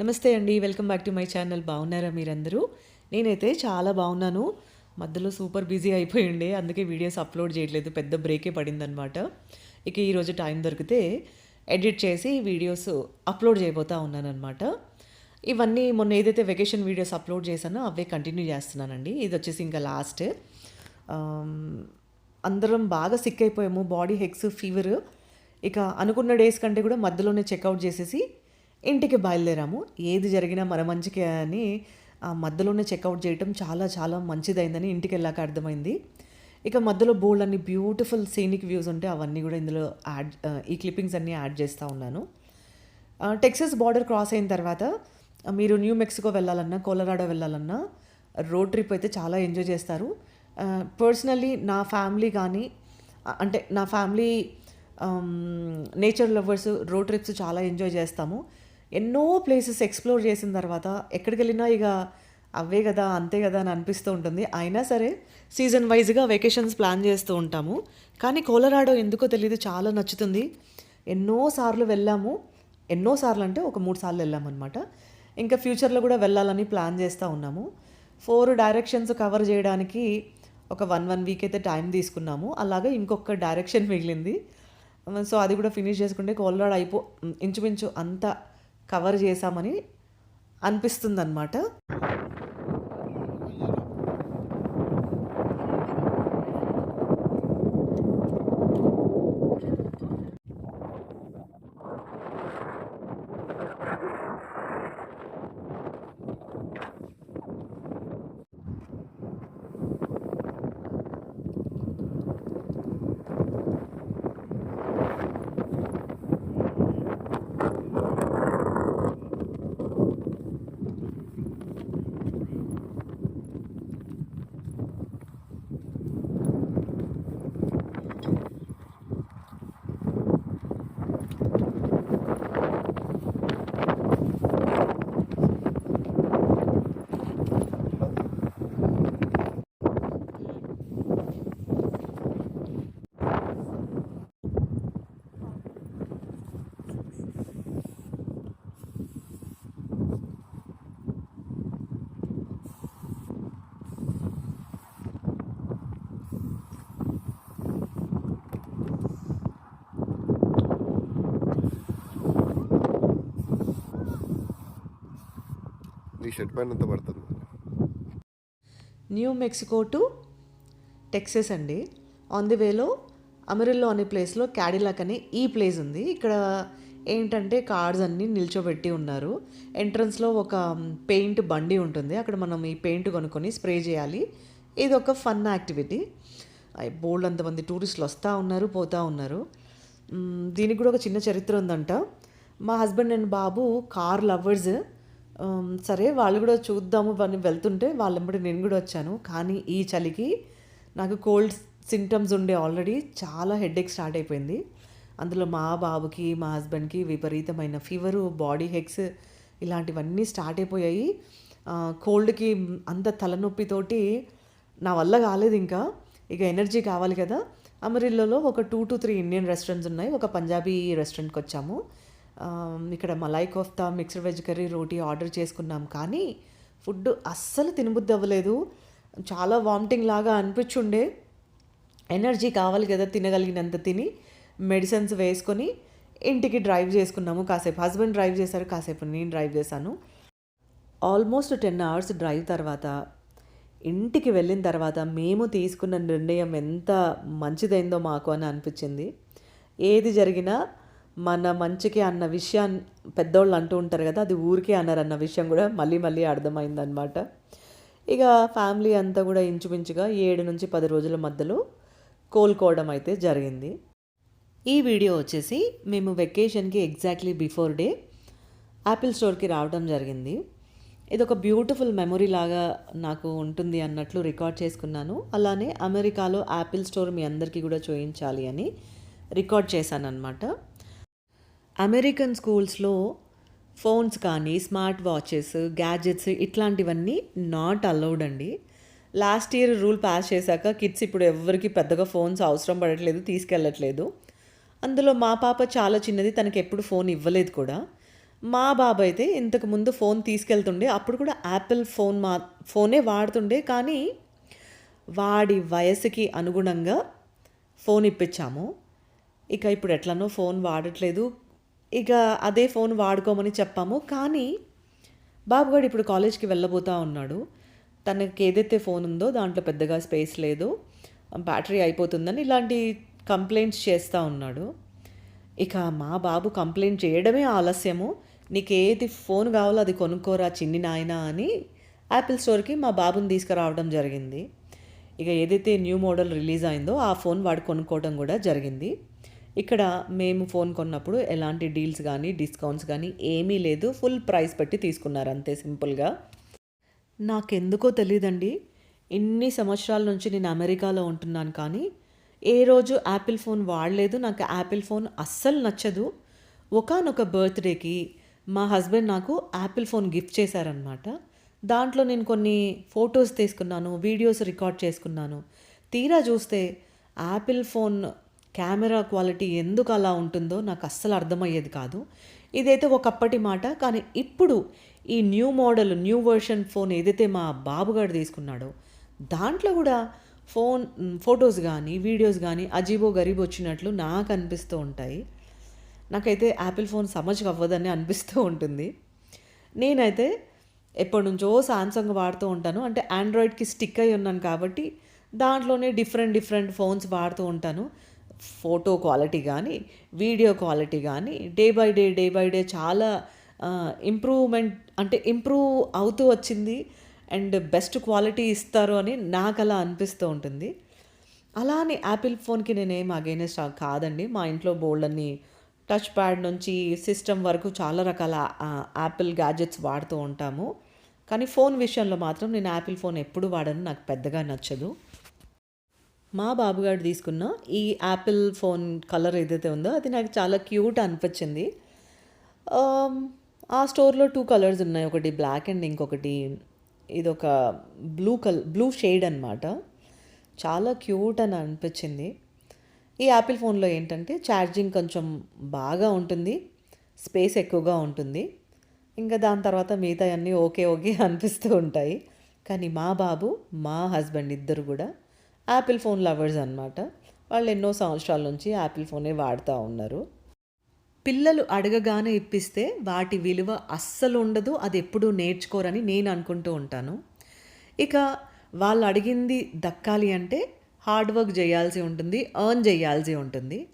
నమస్తే అండి welcome back to my channel. బాగున్నారా మీరందరూ? నేనైతే చాలా బాగున్నాను. మధ్యలో సూపర్ బిజీ అయిపోయిండే అందుకే వీడియోస్ అప్లోడ్ చేయట్లేదు పెద్ద బ్రేకే పడిందనమాట ఇక ఈరోజు టైం దొరికితే ఎడిట్ చేసి వీడియోస్ అప్లోడ్ చేయబోతా ఉన్నానమాట ఇవన్నీ మొన్న ఏదైతే వెకేషన్ వీడియోస్ అప్లోడ్ చేశానో అవే కంటిన్యూ చేస్తున్నానండి. ఇది వచ్చేసి ఇంకా లాస్ట్ అందరం బాగా సిక్ అయిపోయాము బాడీ హెక్స్ ఫీవర్ ఇక అనుకున్న డేస్ కంటే కూడా మధ్యలోనే చెక్అవుట్ చేసేసి ఇంటికి బయలుదేరాము. ఏది జరిగినా మన మంచికే అని ఆ మధ్యలోనే చెక్అవుట్ చేయటం చాలా చాలా మంచిదైందని ఇంటికి వెళ్ళాక అర్థమైంది. ఇక మధ్యలో బోల్డ్ అన్ని బ్యూటిఫుల్ సీనిక్ వ్యూస్ ఉంటే అవన్నీ కూడా ఇందులో యాడ్ ఈ క్లిప్పింగ్స్ అన్నీ యాడ్ చేస్తూ ఉన్నాను. టెక్సస్ బార్డర్ క్రాస్ అయిన తర్వాత మీరు న్యూ మెక్సికో వెళ్ళాలన్నా కొలరాడో వెళ్ళాలన్నా రోడ్ ట్రిప్ అయితే చాలా ఎంజాయ్ చేస్తారు. పర్సనల్లీ నా ఫ్యామిలీ కానీ అంటే నా family nature lovers road trips చాలా ఎంజాయ్ చేస్తాము. ఎన్నో ప్లేసెస్ ఎక్స్ప్లోర్ చేసిన తర్వాత ఎక్కడికి వెళ్ళినా ఇక అవే కదా అంతే కదా అని అనిపిస్తూ ఉంటుంది. అయినా సరే సీజన్ వైజ్గా వెకేషన్స్ ప్లాన్ చేస్తూ ఉంటాము. కానీ కోలరాడో ఎందుకో తెలియదు చాలా నచ్చుతుంది. ఎన్నో సార్లు వెళ్ళాము. ఎన్నో సార్లు అంటే ఒక మూడు సార్లు వెళ్ళామన్నమాట ఇంకా ఫ్యూచర్లో కూడా వెళ్ళాలని ప్లాన్ చేస్తూ ఉన్నాము. ఫోర్ డైరెక్షన్స్ కవర్ చేయడానికి ఒక వన్ వన్ వీక్ అయితే టైం తీసుకున్నాము. అలాగే ఇంకొక డైరెక్షన్ మిగిలింది. సో అది కూడా ఫినిష్ చేసుకుంటే కోలరాడ్ అయిపో ఇంచుమించు అంతా కవర్ చేశామని అనిపిస్తుంది షర్ట్ పైన ఎంత పడుతుంది. న్యూ మెక్సికో టు టెక్సస్ అండి. ఆన్ ది వేలో అమెరిల్లో అనే ప్లేస్లో క్యాడిలాక్ అనే ఈ ప్లేస్ ఉంది. ఇక్కడ ఏంటంటే కార్స్ అన్నీ నిల్చోబెట్టి ఉన్నారు. ఎంట్రన్స్లో ఒక um, పెయింట్ బండి ఉంటుంది. అక్కడ మనం ఈ పెయింట్ కొనుక్కొని స్ప్రే చేయాలి. ఇది ఒక ఫన్ యాక్టివిటీ బోల్డ్ అంతమంది టూరిస్టులు వస్తూ ఉన్నారు పోతూ ఉన్నారు. దీనికి కూడా ఒక చిన్న చరిత్ర ఉందంట. మా హస్బెండ్ అండ్ బాబు కార్ లవర్స్ సరే వాళ్ళు కూడా చూద్దాము అని వెళ్తుంటే వాళ్ళెంబడి నేను కూడా వచ్చాను. కానీ ఈ చలికి నాకు కోల్డ్ సింటమ్స్ ఉండే ఆల్రెడీ చాలా హెడేక్ స్టార్ట్ అయిపోయింది. అందులో మా బాబుకి మా హస్బెండ్కి విపరీతమైన ఫీవరు బాడీ హెక్స్ ఇలాంటివన్నీ స్టార్ట్ అయిపోయాయి. కోల్డ్కి అంత తలనొప్పితోటి నా వల్ల కాలేదు ఇంకా. ఇక ఎనర్జీ కావాలి కదా. అమరిల్లోలో ఒక two to three Indian restaurants ఉన్నాయి. ఒక పంజాబీ రెస్టారెంట్కి వచ్చాము. ఇక్కడ malai kofta mixed veg curry రోటీ ఆర్డర్ చేసుకున్నాం. కానీ ఫుడ్ అస్సలు తినబుద్ధి అవ్వలేదు. చాలా వామిటింగ్ లాగా అనిపించుండే. ఎనర్జీ కావాలి కదా తినగలిగినంత తిని మెడిసిన్స్ వేసుకొని ఇంటికి డ్రైవ్ చేసుకున్నాము. కాసేపు హస్బెండ్ డ్రైవ్ చేశారు కాసేపు నేను డ్రైవ్ చేశాను. ఆల్మోస్ట్ టెన్ అవర్స్ డ్రైవ్ తర్వాత ఇంటికి వెళ్ళిన తర్వాత మేము తీసుకున్న నిర్ణయం ఎంత మంచిదైందో మాకు అని అనిపించింది. ఏది జరిగినా మన మంచికి అన్న విషయాన్ని పెద్దోళ్ళు అంటూ ఉంటారు కదా అది ఊరికే అన్నారన్న విషయం కూడా మళ్ళీ మళ్ళీ అర్థమైందనమాట ఇక ఫ్యామిలీ అంతా కూడా ఇంచుమించుగా ఏడు నుంచి పది రోజుల మధ్యలో కోలుకోవడం అయితే జరిగింది. ఈ వీడియో వచ్చేసి మేము వెకేషన్కి ఎగ్జాక్ట్లీ బిఫోర్ డే యాపిల్ స్టోర్కి రావడం జరిగింది. ఇది ఒక బ్యూటిఫుల్ మెమొరీ లాగా నాకు ఉంటుంది అన్నట్లు రికార్డ్ చేసుకున్నాను. అలానే అమెరికాలో యాపిల్ స్టోర్ మీ అందరికీ కూడా చూపించాలి అని రికార్డ్ చేశాను అనమాట అమెరికన్ స్కూల్స్లో ఫోన్స్ కానీ స్మార్ట్ వాచెస్ గ్యాజెట్స్ ఇట్లాంటివన్నీ నాట్ అలౌడ్ అండి. లాస్ట్ ఇయర్ రూల్ పాస్ చేశాక కిడ్స్ ఇప్పుడు ఎవరికి పెద్దగా ఫోన్స్ అవసరం పడట్లేదు తీసుకెళ్ళట్లేదు. అందులో మా పాప చాలా చిన్నది తనకి ఎప్పుడు ఫోన్ ఇవ్వలేదు కూడా. మా బాబు అయితే ఇంతకుముందు ఫోన్ తీసుకెళ్తుండే అప్పుడు కూడా యాపిల్ ఫోన్ మా ఫోనే వాడుతుండే. కానీ వాడి వయసుకి అనుగుణంగా ఫోన్ ఇప్పించాము. ఇక ఇప్పుడు ఎట్లనో ఫోన్ వాడట్లేదు ఇక అదే ఫోన్ వాడుకోమని చెప్పాము. కానీ బాబుగాడు ఇప్పుడు కాలేజ్కి వెళ్ళబోతా ఉన్నాడు. తనకి ఏదైతే ఫోన్ ఉందో దాంట్లో పెద్దగా స్పేస్ లేదు. బ్యాటరీ అయిపోతుందని ఇలాంటి కంప్లైంట్స్ చేస్తూ ఉన్నాడు. ఇక మా బాబు కంప్లైంట్ చేయడమే ఆలస్యము. నీకు ఏది ఫోన్ కావాలో అది కొనుక్కోరా చిన్ని నాయనా అని యాపిల్ స్టోర్కి మా బాబుని తీసుకురావడం జరిగింది. ఇక ఏదైతే న్యూ మోడల్ రిలీజ్ అయిందో ఆ ఫోన్ వాడు కొనుక్కోవడం కూడా జరిగింది. ఇక్కడ మేము ఫోన్ కొన్నప్పుడు ఎలాంటి డీల్స్ కానీ డిస్కౌంట్స్ కానీ ఏమీ లేదు. ఫుల్ ప్రైస్ పెట్టి తీసుకున్నారు అంతే సింపుల్గా. నాకెందుకో తెలియదండి ఇన్ని సంవత్సరాల నుంచి నేను అమెరికాలో ఉంటున్నాను కానీ ఏ రోజు యాపిల్ ఫోన్ వాడలేదు. నాకు యాపిల్ ఫోన్ అస్సలు నచ్చదు. ఒకానొక బర్త్డేకి మా హస్బెండ్ నాకు యాపిల్ ఫోన్ గిఫ్ట్ చేశారనమాట దాంట్లో నేను కొన్ని ఫొటోస్ తీసుకున్నాను వీడియోస్ రికార్డ్ చేసుకున్నాను. తీరా చూస్తే యాపిల్ ఫోన్ కెమెరా క్వాలిటీ ఎందుకు అలా ఉంటుందో నాకు అస్సలు అర్థమయ్యేది కాదు. ఇదైతే ఒకప్పటి మాట కానీ ఇప్పుడు ఈ new model new version phone ఏదైతే మా బాబుగాడు తీసుకున్నాడో దాంట్లో కూడా ఫోన్ ఫొటోస్ కానీ వీడియోస్ కానీ అజీబో గరీబ్ వచ్చినట్లు నాకు అనిపిస్తూ ఉంటాయి. నాకైతే యాపిల్ ఫోన్ సమజ్ అవ్వదని అనిపిస్తూ ఉంటుంది. నేనైతే ఎప్పటి నుంచో సామ్సంగ్ వాడుతూ ఉంటాను. అంటే ఆండ్రాయిడ్కి స్టిక్ అయి ఉన్నాను కాబట్టి దాంట్లోనే డిఫరెంట్ డిఫరెంట్ ఫోన్స్ వాడుతూ ఉంటాను. ఫోటో క్వాలిటీ కానీ వీడియో క్వాలిటీ కానీ day by day day by day చాలా ఇంప్రూవ్మెంట్ అంటే ఇంప్రూవ్ అవుతూ వచ్చింది. అండ్ బెస్ట్ క్వాలిటీ ఇస్తారు అని నాకు అలా అనిపిస్తూ ఉంటుంది. అలా అని యాపిల్ ఫోన్కి నేనేం అగైనెస్ట్ కాదండి. మా ఇంట్లో బోల్డ్ అన్ని టచ్ ప్యాడ్ నుంచి సిస్టమ్ వరకు చాలా రకాల యాపిల్ గ్యాజెట్స్ వాడుతూ ఉంటాము. కానీ ఫోన్ విషయంలో మాత్రం నేను యాపిల్ ఫోన్ ఎప్పుడు వాడను నాకు పెద్దగా నచ్చదు. మా బాబుగాడు తీసుకున్న ఈ యాపిల్ ఫోన్ కలర్ ఏదైతే ఉందో అది నాకు చాలా క్యూట్ అనిపించింది. Um, ఆ స్టోర్లో టూ కలర్స్ ఉన్నాయి. ఒకటి బ్లాక్ అండ్ ఇంకొకటి ఇదొక బ్లూ కల్ బ్లూ షేడ్ అనమాట చాలా క్యూట్ అని అనిపించింది. ఈ యాపిల్ ఫోన్లో ఏంటంటే ఛార్జింగ్ కొంచెం బాగా ఉంటుంది. స్పేస్ ఎక్కువగా ఉంటుంది. ఇంకా దాని తర్వాత మిగతా అన్నీ ఓకే ఓకే అనిపిస్తూ ఉంటాయి. కానీ మా బాబు మా హస్బెండ్ ఇద్దరు కూడా యాపిల్ ఫోన్ లవర్స్ అన్నమాట. వాళ్ళు ఎన్నో సంవత్సరాల నుంచి యాపిల్ ఫోనే వాడుతూ ఉన్నారు. పిల్లలు అడగగానే ఇప్పిస్తే వాటి విలువ అస్సలు ఉండదు అది ఎప్పుడూ నేర్చుకోరని నేను అనుకుంటూ ఉంటాను. ఇక వాళ్ళు అడిగింది దక్కాలి అంటే హార్డ్ వర్క్ చేయాల్సి ఉంటుంది ఎర్న్ చేయాల్సి ఉంటుంది.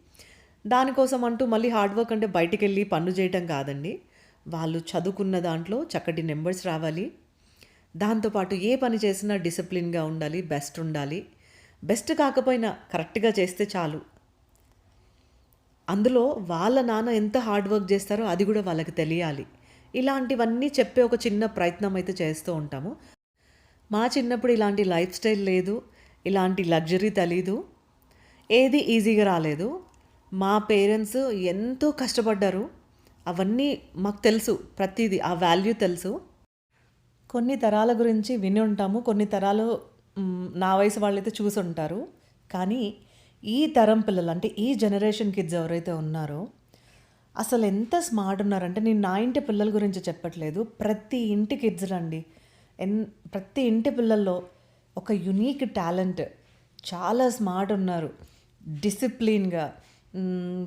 దానికోసం అంటూ మళ్ళీ హార్డ్ వర్క్ అంటే బయటికి వెళ్ళి పన్ను చేయటం కాదండి. వాళ్ళు చదువుకున్న దాంట్లో చక్కటి నెంబర్స్ రావాలి. దాంతోపాటు ఏ పని చేసినా డిసిప్లిన్గా ఉండాలి బెస్ట్ ఉండాలి. బెస్ట్ కాకపోయినా కరెక్ట్గా చేస్తే చాలు. అందులో వాళ్ళ నాన్న ఎంత హార్డ్ వర్క్ చేస్తారో అది కూడా వాళ్ళకి తెలియాలి. ఇలాంటివన్నీ చెప్పే ఒక చిన్న ప్రయత్నం అయితే చేస్తూ ఉంటాము. మా చిన్నప్పుడు ఇలాంటి లైఫ్ స్టైల్ లేదు ఇలాంటి లగ్జరీ తెలీదు ఏది ఈజీగా రాలేదు. మా పేరెంట్స్ ఎంతో కష్టపడ్డారు. అవన్నీ మాకు తెలుసు ప్రతిదీ ఆ వాల్యూ తెలుసు. కొన్ని తరాల గురించి విని ఉంటాము కొన్ని తరాలు నా వయసు వాళ్ళైతే చూసి ఉంటారు కానీ ఈ తరం పిల్లలు అంటే ఈ జనరేషన్ కిడ్స్ ఎవరైతే ఉన్నారో అసలు ఎంత స్మార్ట్ ఉన్నారంటే నేను నా ఇంటి పిల్లల గురించి చెప్పట్లేదు. ప్రతి ఇంటి కిడ్స్ రండి ఎన్ ప్రతి ఇంటి పిల్లల్లో ఒక యునీక్ టాలెంట్. చాలా స్మార్ట్ ఉన్నారు. డిసిప్లిన్గా.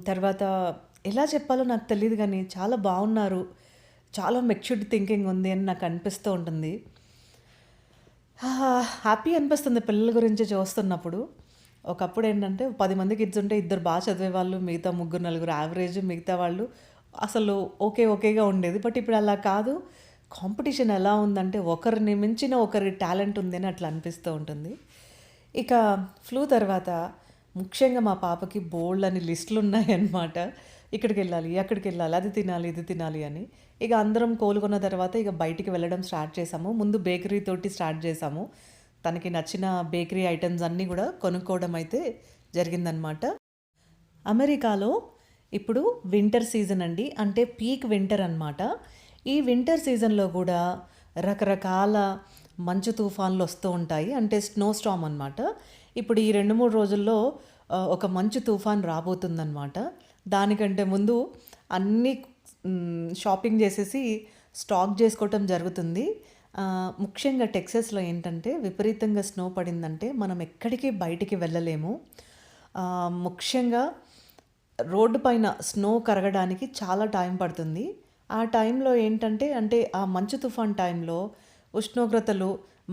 తర్వాత ఎలా చెప్పాలో నాకు తెలియదు కానీ చాలా బాగున్నారు. చాలా మెచ్యూర్డ్ థింకింగ్ ఉంది అని నాకు అనిపిస్తూ ఉంటుంది. హ్యాపీ అనిపిస్తుంది పిల్లల గురించి చూస్తున్నప్పుడు. ఒకప్పుడు ఏంటంటే పది మంది కిడ్స్ ఉంటే ఇద్దరు బాగా చదివే వాళ్ళు మిగతా ముగ్గురు నలుగురు యావరేజ్ మిగతా వాళ్ళు అసలు ఓకే ఓకేగా ఉండేది. బట్ ఇప్పుడు అలా కాదు. కాంపిటీషన్ ఎలా ఉందంటే ఒకరిని మించిన ఒకరి టాలెంట్ ఉందని అట్లా అనిపిస్తూ ఉంటుంది. ఇక ఫ్లూ తర్వాత ముఖ్యంగా మా పాపకి బోల్డ్ అని లిస్టులు ఉన్నాయన్నమాట. ఇక్కడికి వెళ్ళాలి అక్కడికి వెళ్ళాలి అది తినాలి ఇది తినాలి అని. ఇక అందరం కోలుకున్న తర్వాత ఇక బయటికి వెళ్ళడం స్టార్ట్ చేసాము. ముందు బేకరీ తోటి స్టార్ట్ చేసాము. తనకి నచ్చిన బేకరీ ఐటమ్స్ అన్నీ కూడా కొనుక్కోవడం అయితే జరిగిందనమాట అమెరికాలో ఇప్పుడు వింటర్ సీజన్ అండి. అంటే పీక్ వింటర్ అన్నమాట. ఈ వింటర్ సీజన్లో కూడా రకరకాల మంచు తుఫాన్లు వస్తూ ఉంటాయి. అంటే స్నో స్టామ్ అనమాట ఇప్పుడు ఈ రెండు మూడు రోజుల్లో ఒక మంచు తుఫాన్ రాబోతుందన్నమాట. దానికంటే ముందు అన్ని షాపింగ్ చేసేసి స్టాక్ చేసుకోవటం జరుగుతుంది. ముఖ్యంగా టెక్సస్లో ఏంటంటే విపరీతంగా స్నో పడిందంటే మనం ఎక్కడికి బయటికి వెళ్ళలేము. ముఖ్యంగా రోడ్డు పైన స్నో కరగడానికి చాలా టైం పడుతుంది. ఆ టైంలో ఏంటంటే అంటే ఆ మంచు తుఫాన్ టైంలో ఉష్ణోగ్రతలు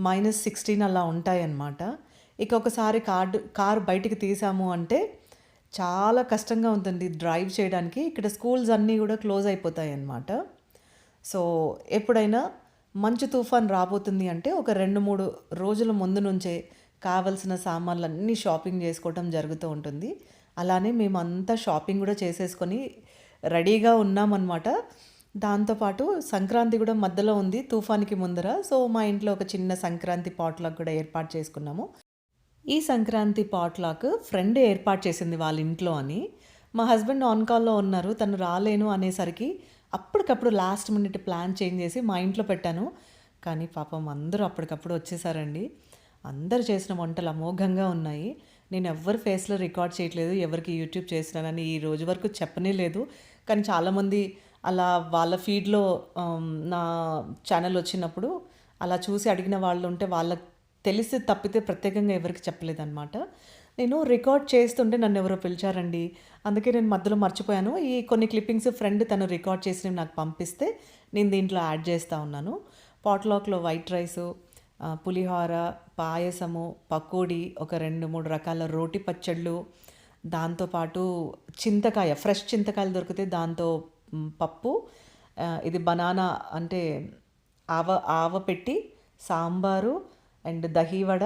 మైనస్ సిక్స్టీన్ అలా ఉంటాయన్నమాట. ఇక ఒకసారి కార్డు కారు బయటికి తీసాము అంటే చాలా కష్టంగా ఉంటుంది డ్రైవ్ చేయడానికి. ఇక్కడ స్కూల్స్ అన్నీ కూడా క్లోజ్ అయిపోతాయి అన్నమాట. సో ఎప్పుడైనా మంచు తుఫాన్ రాబోతుంది అంటే ఒక రెండు మూడు రోజుల ముందు నుంచే కావలసిన సామాన్లు అన్నీ షాపింగ్ చేసుకోవటం జరుగుతూ ఉంటుంది. అలానే మేమంతా షాపింగ్ కూడా చేసేసుకొని రెడీగా ఉన్నామన్నమాట దాంతోపాటు సంక్రాంతి కూడా మధ్యలో ఉంది తుఫాన్కి ముందర. సో మా ఇంట్లో ఒక చిన్న సంక్రాంతి పాట్లాక్ కూడా ఏర్పాటు చేసుకున్నాము. ఈ సంక్రాంతి పాట్లాక్ ఫ్రెండ్ ఏర్పాటు చేసింది వాళ్ళ ఇంట్లో అని. మా హస్బెండ్ ఆన్ కాల్లో ఉన్నారు. తను రాలేను అనేసరికి అప్పటికప్పుడు లాస్ట్ మినిట్ ప్లాన్ చేంజ్ చేసి మా ఇంట్లో పెట్టాను. కానీ పాపం అందరూ అప్పటికప్పుడు వచ్చేసారండి. అందరు చేసిన వంటలు అమోఘంగా ఉన్నాయి. నేను ఎవరి ఫేస్లో రికార్డ్ చేయట్లేదు. ఎవరికి యూట్యూబ్ చేసినానని ఈ రోజు వరకు చెప్పనే లేదు కానీ చాలామంది అలా వాళ్ళ ఫీడ్లో నా ఛానల్ వచ్చినప్పుడు అలా చూసి అడిగిన వాళ్ళు ఉంటే వాళ్ళ తెలిసి తప్పితే ప్రత్యేకంగా ఎవరికి చెప్పలేదన్నమాట. నేను రికార్డ్ చేస్తుంటే నన్ను ఎవరో పిలిచారండి. అందుకే నేను మధ్యలో మర్చిపోయాను. ఈ కొన్ని క్లిప్పింగ్స్ ఫ్రెండ్ తను రికార్డ్ చేసినవి నాకు పంపిస్తే నేను దీంట్లో యాడ్ చేస్తూ ఉన్నాను. పాట్లాక్లో వైట్ రైసు పులిహోర పాయసము పకోడీ ఒక రెండు మూడు రకాల రోటి పచ్చళ్ళు దాంతోపాటు చింతకాయ ఫ్రెష్ చింతకాయలు దొరికితే దాంతో పప్పు ఇది బనానా అంటే ఆవ ఆవ పెట్టి సాంబారు అండ్ దహీవడ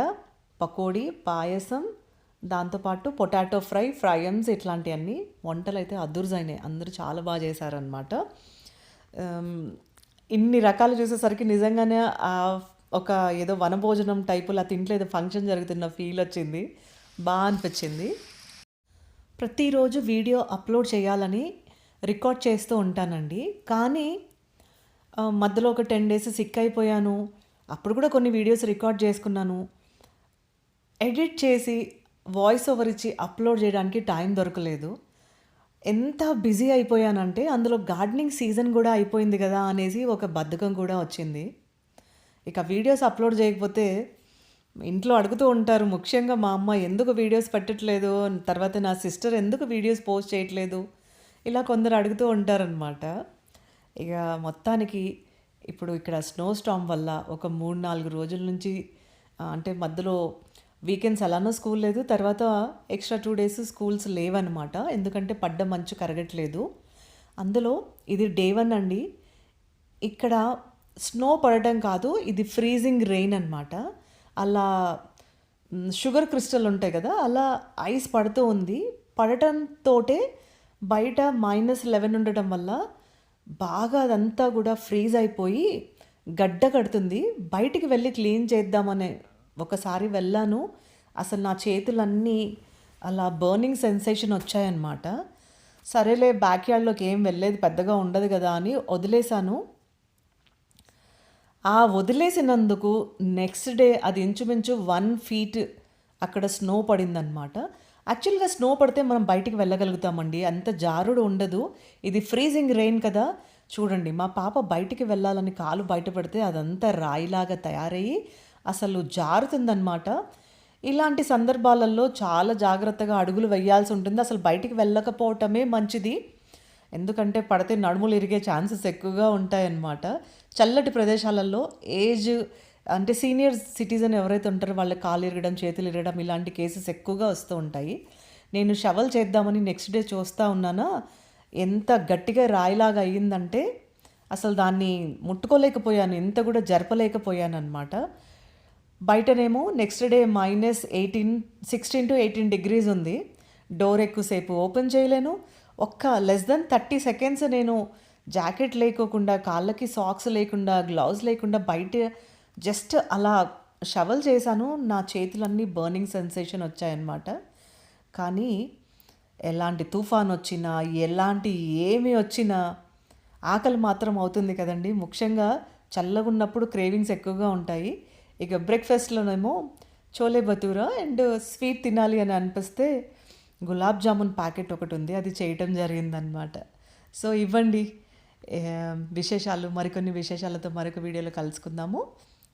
పకోడీ పాయసం దాంతోపాటు పొటాటో ఫ్రై ఫ్రయమ్స్ ఇట్లాంటివన్నీ వంటలు అయితే అదుర్జైనాయి. అందరూ చాలా బాగా చేశారనమాట ఇన్ని రకాలు చూసేసరికి నిజంగానే ఒక ఏదో వనభోజనం టైపులో ఆ తింట్లో ఏదో ఫంక్షన్ జరుగుతున్న ఫీల్ వచ్చింది. బాగా అనిపించింది. ప్రతిరోజు వీడియో అప్లోడ్ చేయాలని రికార్డ్ చేస్తూ ఉంటానండి. కానీ మధ్యలో ఒక టెన్ డేస్ సిక్ అయిపోయాను. అప్పుడు కూడా కొన్ని వీడియోస్ రికార్డ్ చేసుకున్నాను. ఎడిట్ చేసి వాయిస్ ఓవర్ ఇచ్చి అప్లోడ్ చేయడానికి టైం దొరకలేదు. ఎంత బిజీ అయిపోయానంటే అందులో గార్డెనింగ్ సీజన్ కూడా అయిపోయింది కదా అనేసి ఒక బద్ధకం కూడా వచ్చింది. ఇక వీడియోస్ అప్లోడ్ చేయకపోతే ఇంట్లో అడుగుతూ ఉంటారు ముఖ్యంగా మా అమ్మ ఎందుకు వీడియోస్ పెట్టట్లేదు? తర్వాత నా సిస్టర్ ఎందుకు వీడియోస్ పోస్ట్ చేయట్లేదు? ఇలా కొందరు అడుగుతూ ఉంటారనమాట ఇక మొత్తానికి ఇప్పుడు ఇక్కడ స్నో స్టామ్ వల్ల ఒక మూడు నాలుగు రోజుల నుంచి అంటే మధ్యలో వీకెండ్స్ అలానో స్కూల్ లేదు. తర్వాత ఎక్స్ట్రా టూ డేస్ స్కూల్స్ లేవన్నమాట. ఎందుకంటే పడ్డ మంచు కరగట్లేదు. అందులో ఇది డే వన్ అండి. ఇక్కడ స్నో పడటం కాదు ఇది ఫ్రీజింగ్ రెయిన్ అనమాట అలా షుగర్ క్రిస్టల్ ఉంటాయి కదా అలా ఐస్ పడుతూ ఉంది. పడటంతోటే బయట మైనస్ లెవెన్ ఉండటం వల్ల బాగా అదంతా కూడా ఫ్రీజ్ అయిపోయి గడ్డ కడుతుంది. బయటికి వెళ్ళి క్లీన్ చేద్దామనే ఒకసారి వెళ్ళాను. అసలు నా చేతులన్నీ అలా బర్నింగ్ సెన్సేషన్ వచ్చాయన్నమాట. సరేలే బ్యాక్ యార్డ్లోకి ఏం వెళ్ళేది పెద్దగా ఉండదు కదా అని వదిలేశాను. ఆ వదిలేసినందుకు నెక్స్ట్ డే అది ఇంచుమించు వన్ ఫీట్ అక్కడ స్నో పడిందనమాట యాక్చువల్గా స్నో పడితే మనం బయటికి వెళ్ళగలుగుతామండి. అంత జారుడు ఉండదు. ఇది ఫ్రీజింగ్ రెయిన్ కదా. చూడండి మా పాప బయటికి వెళ్ళాలని కాలు బయట పెడితే అదంతా రాయిలాగా తయారయ్యి అసలు జారుతుందన్నమాట. ఇలాంటి సందర్భాలలో చాలా జాగ్రత్తగా అడుగులు వేయాల్సి ఉంటుంది. అసలు బయటికి వెళ్ళకపోవటమే మంచిది. ఎందుకంటే పడితే నడుములు ఇరిగే ఛాన్సెస్ ఎక్కువగా ఉంటాయన్నమాట. చల్లటి ప్రదేశాలలో ఏజ్ అంటే సీనియర్ సిటిజన్ ఎవరైతే ఉంటారో వాళ్ళ కాలు ఇరగడం చేతులు ఇరగడం ఇలాంటి కేసెస్ ఎక్కువగా వస్తూ ఉంటాయి. నేను షవల్ చేద్దామని నెక్స్ట్ డే చూస్తూ ఉన్నానా? ఎంత గట్టిగా రాయిలాగా అయ్యిందంటే అసలు దాన్ని ముట్టుకోలేకపోయాను ఎంత కూడా జరపలేకపోయాను అనమాట బయటనేమో next day minus eighteen sixteen to eighteen degrees ఉంది. డోర్ ఎక్కువసేపు ఓపెన్ చేయలేను. ఒక్క లెస్ దెన్ థర్టీ సెకండ్స్ నేను జాకెట్ లేకోకుండా కాళ్ళకి సాక్స్ లేకుండా గ్లౌజ్ లేకుండా బయట జస్ట్ అలా షవల్ చేశాను నా చేతులన్నీ బర్నింగ్ సెన్సేషన్ వచ్చాయన్నమాట. కానీ ఎలాంటి తుఫాన్ వచ్చినా ఎలాంటి ఏమి వచ్చినా ఆకలి మాత్రం అవుతుంది కదండి. ముఖ్యంగా చల్లగా ఉన్నప్పుడు క్రేవింగ్స్ ఎక్కువగా ఉంటాయి. ఇక బ్రేక్ఫాస్ట్లోనేమో చోలే భతూరా అండ్ స్వీట్ తినాలి అని అనిపిస్తే గులాబ్ జామున్ ప్యాకెట్ ఒకటి ఉంది. అది చేయటం జరిగిందనమాట సో ఇవ్వండి. విశేషాలు మరికొన్ని విశేషాలతో మరొక వీడియోలో కలుసుకుందాము.